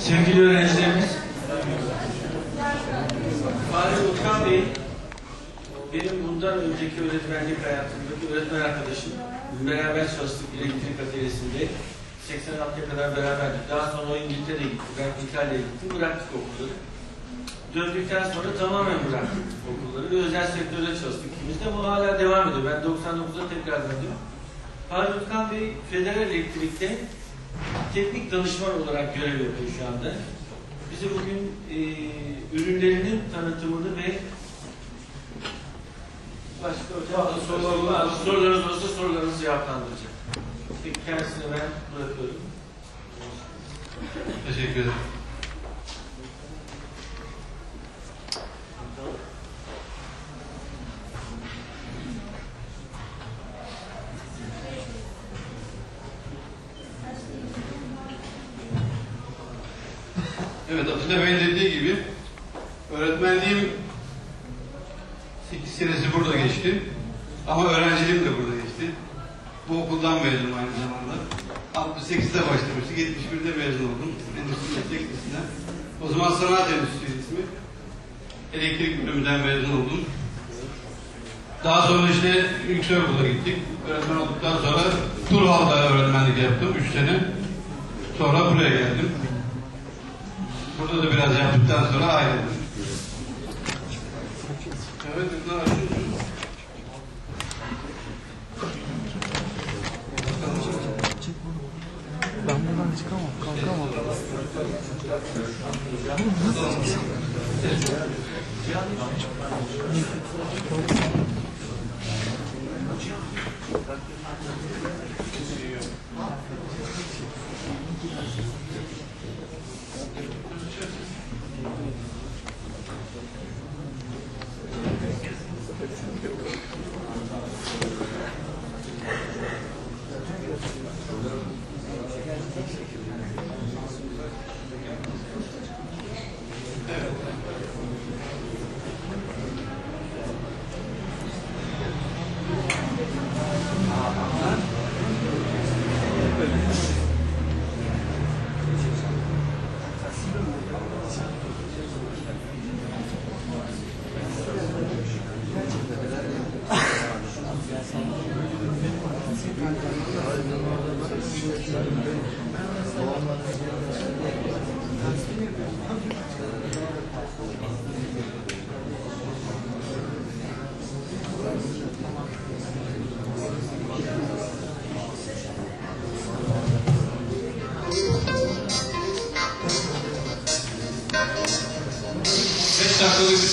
Sevgili öğrencilerimiz, Fahri Utkan Bey, benim bundan önceki öğretmenlik hayatımdaki öğretmen arkadaşım. Beraber çalıştık elektrik atölyesinde. 86'ya kadar beraberdik. Daha sonra o İngiltere'ye gitti, ben İtalya'ya gittim, bıraktık okulları. Döndükten sonra tamamen bıraktık okulları ve özel sektörde çalıştık ikimiz de. Bu hala devam ediyor. Ben 99'da tekrar döndüm. Fahri Utkan Bey, Federal Elektrik'te teknik danışman olarak görev yapıyor şu anda. Bize bugün e, ürünlerinin tanıtımını ve başka hocam sorularınız olursa sorularınızı cevaplandıracak. Kendisine ben bırakıyorum. Teşekkür ederim. Atilla Bey'in dediği gibi öğretmenliğim 8 senesi burada geçti. Ama öğrenciliğim de burada geçti. Bu okuldan mezunum aynı zamanda. 68'de başlamıştık, 71'de mezun oldum. Endüstri Meslek Lisesi'nden. O zaman Sanat Endüstrisi ismi. Elektrik bölümünden mezun oldum. Daha sonra işte yüksekokula gittik. Öğretmen olduktan sonra Turhal'da öğretmenlik yaptım 3 sene. Sonra buraya geldim. Burada da biraz yaptıktan sonra ayrıldım. Evet, ne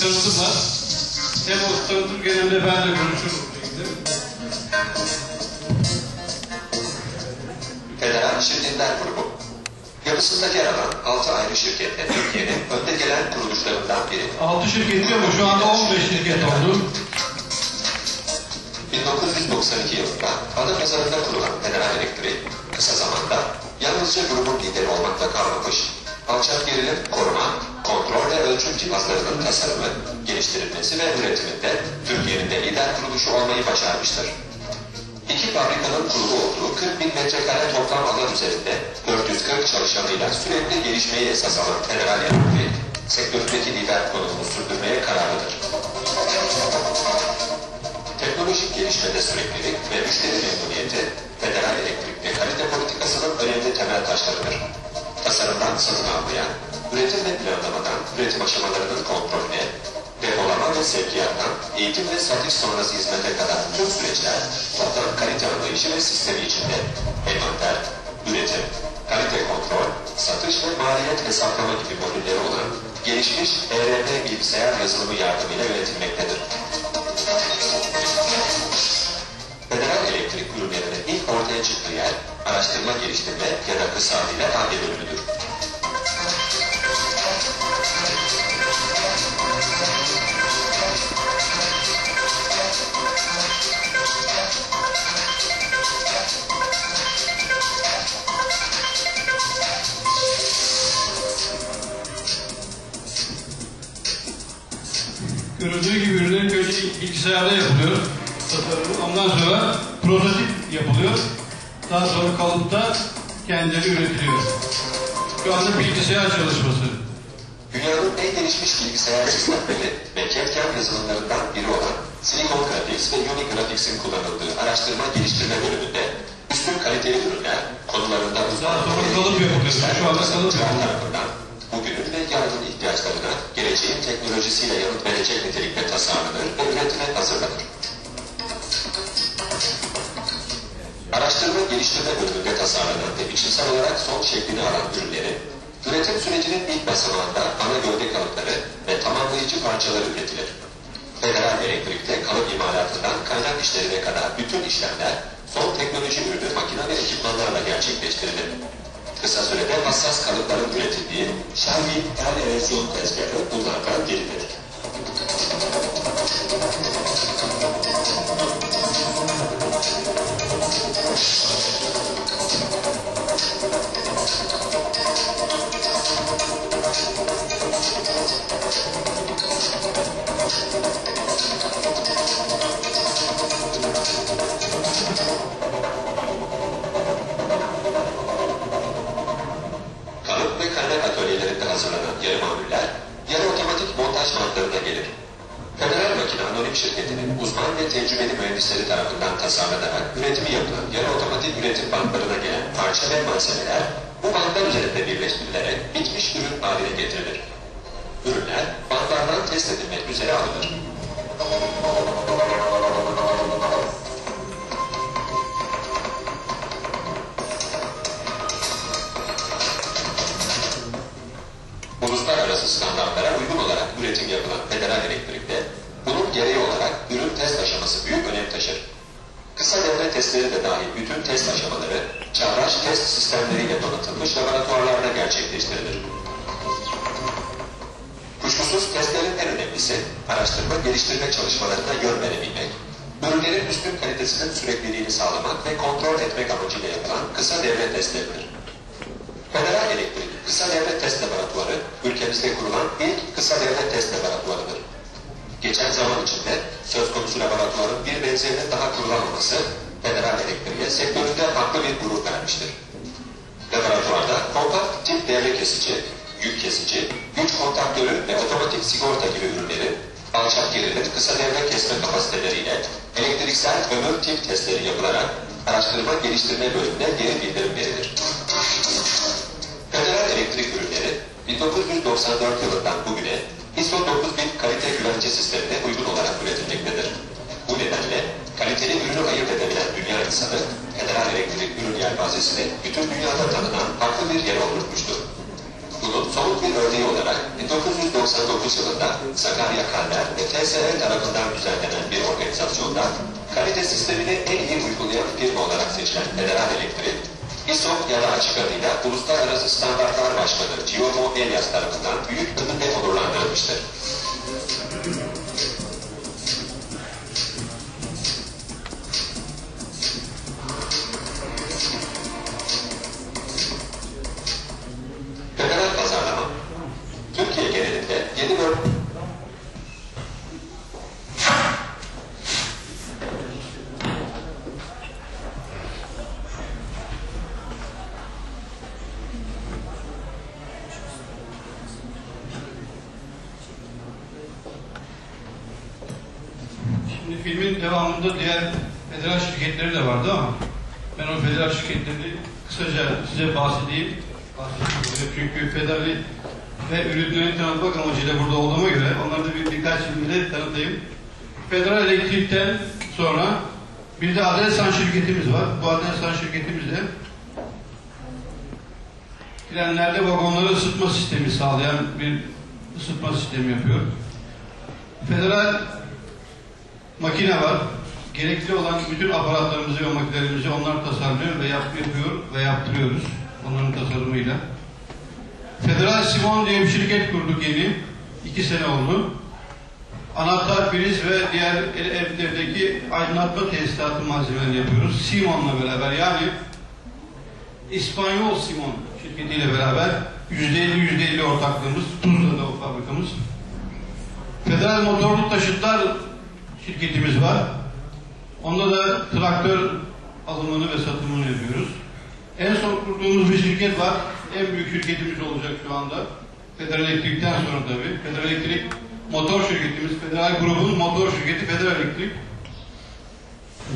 tanıtım var. Hem o tanıtım genelde ben de konuşurum. Federal Şirketler Grubu. Yapısında yer alan 6 ayrı şirketle Türkiye'nin önde gelen kuruluşlarından biri. Altı şirket diyor ama şu anda 15 şirket oldu. 1992 yılında ada pazarında kurulan Federal Elektrik, kısa zamanda yalnızca grubun lideri olmakla kalmamış, alçak gerilim koruma, kontrol ve ölçüm cihazlarının tasarımı, geliştirilmesi ve üretiminde Türkiye'nin de lider kuruluşu olmayı başarmıştır. İki fabrikanın kurulu olduğu 40 bin metrekare toplam alan üzerinde 440 çalışanıyla sürekli gelişmeyi esas alan Federal Elektrik, sektördeki lider konumunu sürdürmeye kararlıdır. Teknolojik gelişmede süreklilik ve müşteri memnuniyeti, federal elektrik ve kalite politikasının önemli temel taşlarıdır. Tasarımdan satın almaya, üretim ve planlamadan üretim aşamalarının kontrolüne, depolama ve sevkiyattan eğitim ve satış sonrası hizmete kadar tüm süreçler toplam kalite anlayışı ve sistemi içinde envanter, üretim, kalite kontrol, satış ve maliyet hesaplama gibi modülleri olan gelişmiş ERP bilgisayar yazılımı yardımıyla yönetilmektedir. Federal elektrik ürünlerinin ilk ortaya çıktığı yer araştırma geliştirme ya da kısa adıyla ARGE bölümüdür. Bilgisayarda yapılıyor. Tasarımı. Ondan sonra prototip yapılıyor. Daha sonra kalıpta kendileri üretiliyor. Şu anda bilgisayar çalışması. Dünyanın en gelişmiş bilgisayar sistemleri ve CAD-CAM yazılımlarından biri olan Silicon Graphics ve Unigraphics'in kullanıldığı araştırma geliştirme bölümünde üstün kaliteli ürünler konularında uzman Daha sonra kalıp yapılıyor. Şu anda kalıp yapılıyor. tarafından bugünün ve yarının ihtiyaçlarına geleceğin teknolojisiyle yanıt verecek nitelikte tasarlanır ve üretime hazırlanır. Araştırma geliştirme bölümünde tasarlanan ve biçimsel olarak son şeklini alan ürünleri, üretim sürecinin ilk basamağında ana gövde kalıpları ve tamamlayıcı parçaları üretilir. Federal Elektrik'te kalıp imalatından kaynak işlerine kadar bütün işlemler son teknoloji ürünü makine ve ekipmanlarla gerçekleştirilir. Kısa sürede hassas kalıpların üretildiği Shelby el erozyon tezgahı bunlardan biridir. Kalıp malzemeler bu bantlar üzerinde birleştirilerek bitmiş ürün haline getirilir. Ürünler bantlardan test edilmek üzere alınır. Geliştirme çalışmalarına yön verebilmek, üstün kalitesinin sürekliliğini sağlamak ve kontrol etmek amacıyla yapılan kısa devre testleridir. Federal Elektrik Kısa Devre Test Laboratuvarı ülkemizde kurulan ilk kısa devre test laboratuvarıdır. Geçen zaman içinde söz konusu laboratuvarın bir benzerinin daha kurulamaması Federal Elektrik'e sektöründe farklı bir gurur vermiştir. Laboratuvarda kompakt tip devre kesici, yük kesici, güç kontaktörü ve otomatik sigorta gibi ürünleri alçak gerilim kısa devre kesme kapasiteleriyle elektriksel ömür tip testleri yapılarak araştırma geliştirme bölümüne geri bildirim verilir. Federal Elektrik Ürünleri 1994 yılından bugüne ISO 9000 kalite güvence sistemine uygun olarak üretilmektedir. Bu nedenle kaliteli ürünü ayırt edebilen dünya insanı Federal Elektrik ürün yelpazesini bütün dünyada tanınan farklı bir yer oluşmuştur. Bunun somut bir örneği olarak 1999 yılında Sakarya Kalder ve TSE tarafından düzenlenen bir organizasyonda kalite sistemini en iyi uygulayan firma olarak seçilen Federal Elektrik, ISO ya da açık adıyla Uluslararası Standartlar Başkanı Giorgio Elias tarafından büyük ödülle onurlandırılmıştır. Şimdi filmin devamında diğer federal şirketleri de vardı ama ben o federal şirketlerini kısaca size bahsedeyim. bahsedeyim. Çünkü federali ve ürünlerini tanıtmak amacıyla burada olduğuma göre onları da bir, birkaç cümle tanıtayım. Federal Elektrik'ten sonra bir de Adelsan şirketimiz var. Bu Adelsan şirketimiz de trenlerde vagonları ısıtma sistemi sağlayan bir ısıtma sistemi yapıyor. Federal makine var. Gerekli olan bütün aparatlarımızı ve makinelerimizi onlar tasarlıyor ve yap, yapıyor ve yaptırıyoruz. Onların tasarımıyla. Federal Simon diye bir şirket kurduk yeni. iki sene oldu. Anahtar, priz ve diğer evlerdeki aydınlatma tesisatı malzemelerini yapıyoruz. Simon'la beraber yani İspanyol Simon şirketiyle beraber %50 %50 ortaklığımız. Tuzla'da o fabrikamız. Federal Motorlu Taşıtlar şirketimiz var. Onda da traktör alımını ve satımını yapıyoruz. En son kurduğumuz bir şirket var. En büyük şirketimiz olacak şu anda. Federal Elektrik'ten sonra tabii. Federal Elektrik motor şirketimiz, Federal grubun motor şirketi Federal Elektrik.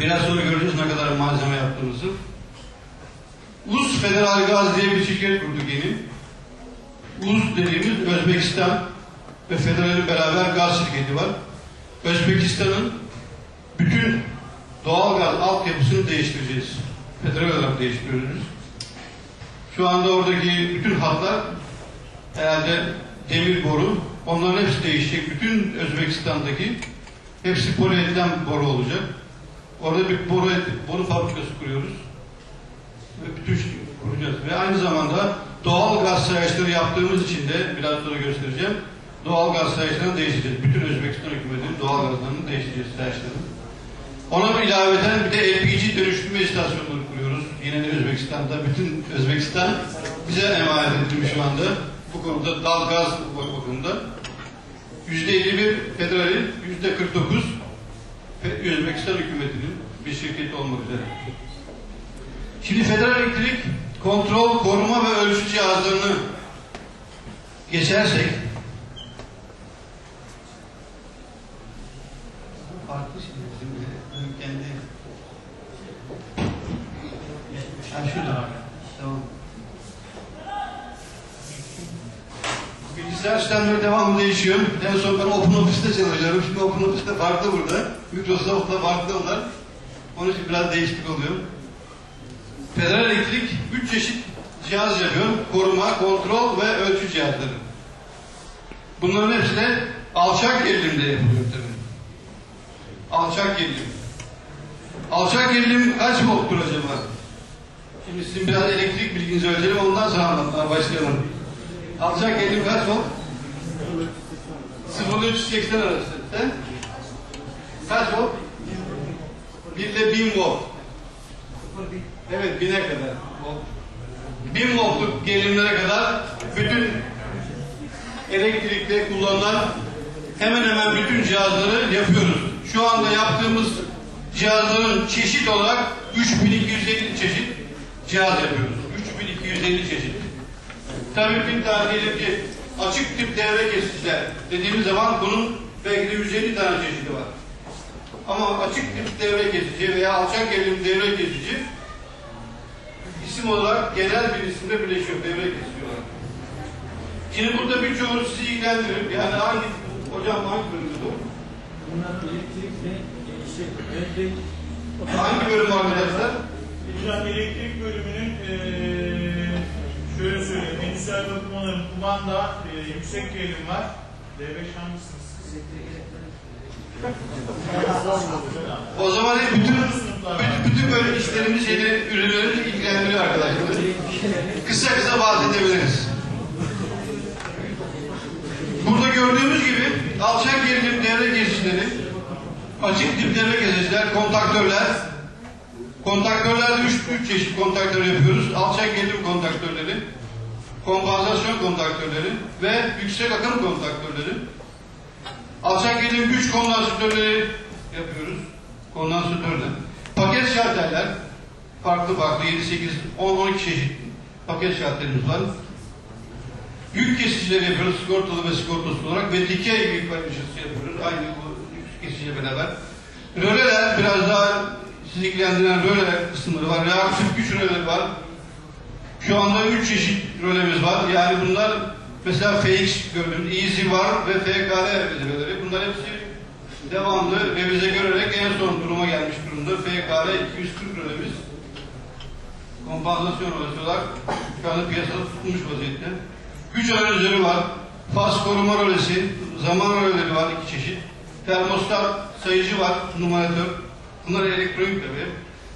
Biraz sonra göreceğiz ne kadar malzeme yaptığımızı. Uz Federal Gaz diye bir şirket kurduk yeni. Uz dediğimiz Özbekistan ve Federal'in beraber gaz şirketi var. Özbekistan'ın bütün doğal gaz altyapısını değiştireceğiz. Federal olarak değiştiriyoruz. Şu anda oradaki bütün hatlar herhalde demir boru. Onların hepsi değişecek. Bütün Özbekistan'daki hepsi polietilen boru olacak. Orada bir boru, boru fabrikası kuruyoruz. Ve bütün şey kuracağız. Ve aynı zamanda doğal gaz sayaçları yaptığımız için de biraz sonra göstereceğim. Doğal gaz sayaçlarını değiştireceğiz. Bütün Özbekistan hükümetinin doğal gazlarını değiştireceğiz sayaçlarını. Ona bir ilaveten bir de LPG dönüştürme istasyonları kuruyoruz. Yine de Özbekistan'da. Bütün Özbekistan bize emanet edilmiş şu anda. Bu konuda dal gaz bakımında. Yüzde 51 federalin, yüzde 49 Fe- Özbekistan hükümetinin bir şirketi olmak üzere. Şimdi Federal Elektrik kontrol, koruma ve ölçü cihazlarını geçersek farklı şimdi bizim de bizim kendi ha şurada tamam bilgisayar değişiyor. En son ben Open Office'te çalışıyorum. Şimdi Open Office'te farklı burada. Microsoft'ta farklı onlar. Onun için biraz değişiklik oluyor. Federal Elektrik üç çeşit cihaz yapıyor. Koruma, kontrol ve ölçü cihazları. Bunların hepsi de alçak gerilimde yapılıyor tabii. Alçak gerilim. Alçak gerilim kaç volttur acaba? Şimdi sizin biraz elektrik bilginizi ölçelim ondan sonra anlatmaya başlayalım. Alçak gerilim kaç volt? 0 ile 380 arası. Sen? Kaç volt? 1 ile 1000 volt. Evet 1000'e kadar. Volt. 1000 voltluk gerilimlere kadar bütün elektrikte kullanılan hemen hemen bütün cihazları yapıyoruz. Şu anda yaptığımız cihazların çeşit olarak 3250 çeşit cihaz yapıyoruz. 3250 çeşit. Tabii bir tane diyelim açık tip devre kesiciler dediğimiz zaman bunun belki de 150 tane çeşidi var. Ama açık tip devre kesici veya alçak gerilim devre kesici isim olarak genel bir isimde birleşiyor devre kesici olarak. Şimdi burada birçoğunu sizi ilgilendirir. Yani hangi, hocam hangi bölümde bu? Bunlar elektrik ve şey, elektrik Hangi bölüm arkadaşlar? Hocam elektrik bölümünün eee şöyle söyleyeyim. Endüstriyel bakımların kumanda eee, yüksek gerilim var. D5 hangisiniz? O zaman hep bütün, bütün, bütün böyle işlerimiz, şeyleri, ürünlerimiz ilgilendiriyor arkadaşlar. Kısa kısa bahsedebiliriz. Burada gördüğümüz gibi alçak gerilim devre kesicileri, açık tip devre kesiciler, kontaktörler, kontaktörlerde üç, üç çeşit kontaktör yapıyoruz. Alçak gerilim kontaktörleri, kompansasyon kontaktörleri ve yüksek akım kontaktörleri. Alçak gerilim güç kondansatörleri yapıyoruz. Kondansatörle. Paket şalterler, farklı farklı 7, 8, 10, 12 çeşit paket şalterimiz var. Yük kesicileri yapıyoruz sigortalı ve sigortasız olarak ve dikey yük paylaşısı yapıyoruz. Aynı bu yük kesiciyle beraber. Röleler biraz daha sizi ilgilendiren röle kısımları var. Reaktif güç röleleri var. Şu anda üç çeşit rölemiz var. Yani bunlar mesela FX gördüğünüz Easy var ve FKR röleleri. Bunlar hepsi devamlı revize görerek en son duruma gelmiş durumda. FKR 240 rölemiz kompansasyon rölesi olarak şu anda piyasada tutulmuş vaziyette. Güç analizörü var. Faz koruma rölesi, zaman röleleri var iki çeşit. Termostat sayıcı var, numaratör. Bunlar elektronik tabii.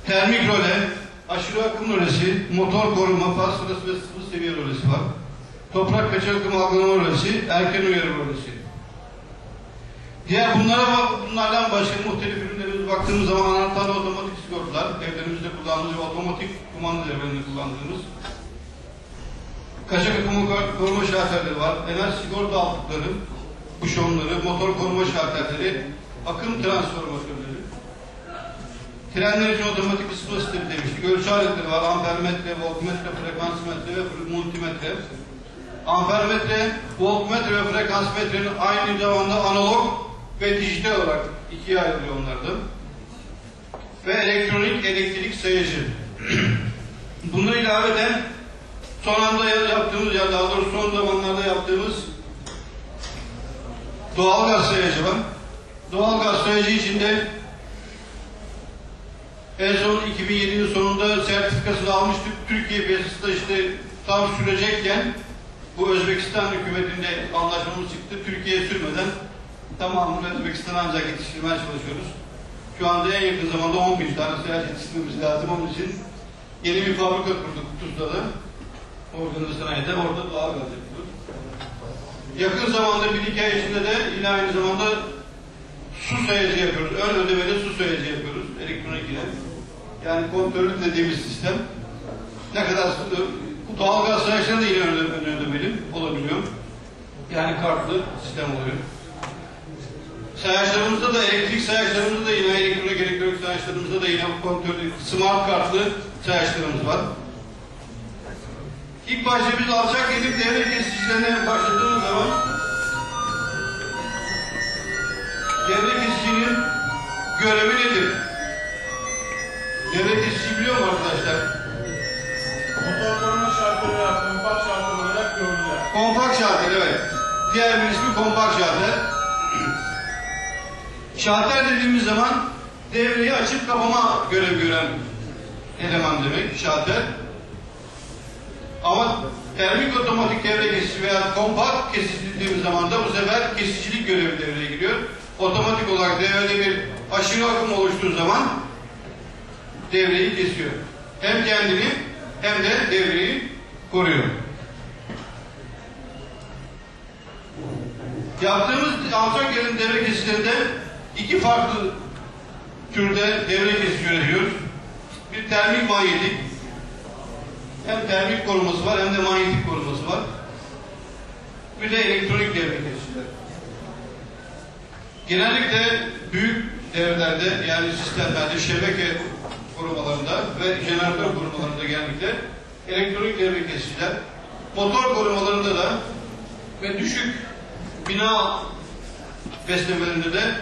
Termik röle, aşırı akım rölesi, motor koruma, faz sırası ve sıvı seviye rölesi var. Toprak kaçak akım algılama rölesi, erken uyarı rölesi. Diğer bunlara bunlardan başka muhtelif ürünlerimize baktığımız zaman anahtarlı otomatik sigortalar, evlerimizde kullandığımız otomatik kumanda devrelerinde kullandığımız kaçak akımı koruma şarterleri var, enerji sigorta altlıkları, buşonları, motor koruma şarterleri, akım transformatörleri. Trenler için otomatik ısıtma sistemi demiştik. Ölçü aletleri var. Ampermetre, voltmetre, frekansmetre ve multimetre. Ampermetre, voltmetre ve frekansmetrenin aynı zamanda analog ve dijital olarak ikiye ayrılıyor onlardan. Ve elektronik elektrik sayıcı. Bunları ilaveten son anda yaptığımız ya daha doğrusu son zamanlarda yaptığımız doğal gaz sayacı var. Doğal gaz sayacı içinde en son 2007'nin sonunda sertifikasını almıştık. Türkiye piyasasında işte tam sürecekken bu Özbekistan hükümetinde anlaşmamız çıktı. Türkiye'ye sürmeden tamamını Özbekistan'a ancak yetiştirmeye çalışıyoruz. Şu anda en yakın zamanda 10 bin tane sayacı yetiştirmemiz lazım. Onun için yeni bir fabrika kurduk Tuzla'da. Organize sanayide orada doğal gaz yapıyoruz. Yakın zamanda bir iki ay içinde de yine aynı zamanda su sayacı yapıyoruz. Ön ödemeli su sayacı yapıyoruz. Elektronik ile. Yani kontrollü dediğimiz sistem. Ne kadar bu doğalgaz sayacında da yine ön ödemeli, ön ödemeli olabiliyor. Yani kartlı sistem oluyor. Sayaçlarımızda da elektrik sayaçlarımızda da yine elektronik elektronik sayaçlarımızda da yine kontrollü smart kartlı sayaçlarımız var. İlk başta biz alçak gelip devre kesicilerine başladığımız zaman devre kesicinin görevi nedir? Devre kesici biliyor mu arkadaşlar? Motor koruma şartları veya kompakt şartları olarak görülüyor. Kompakt şalter evet. Diğer bir ismi kompakt şalter. Şalter dediğimiz zaman devreyi açıp kapama görev gören eleman demek şalter. Ama termik otomatik devre kesici veya kompakt kesici dediğimiz zaman da bu sefer kesicilik görevi devreye giriyor. Otomatik olarak devrede bir aşırı akım oluştuğu zaman devreyi kesiyor. Hem kendini hem de devreyi koruyor. Yaptığımız alçak yerin devre kesicilerinde iki farklı türde devre kesici üretiyoruz. Bir termik manyetik, hem termik koruması var hem de manyetik koruması var. Bir de elektronik devre kesiciler. Genellikle büyük devrelerde yani sistemlerde şebeke korumalarında ve jeneratör korumalarında genellikle elektronik devre kesiciler. Motor korumalarında da ve düşük bina beslemelerinde de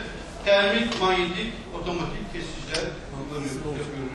termik manyetik otomatik kesiciler kullanıyoruz, yapıyoruz.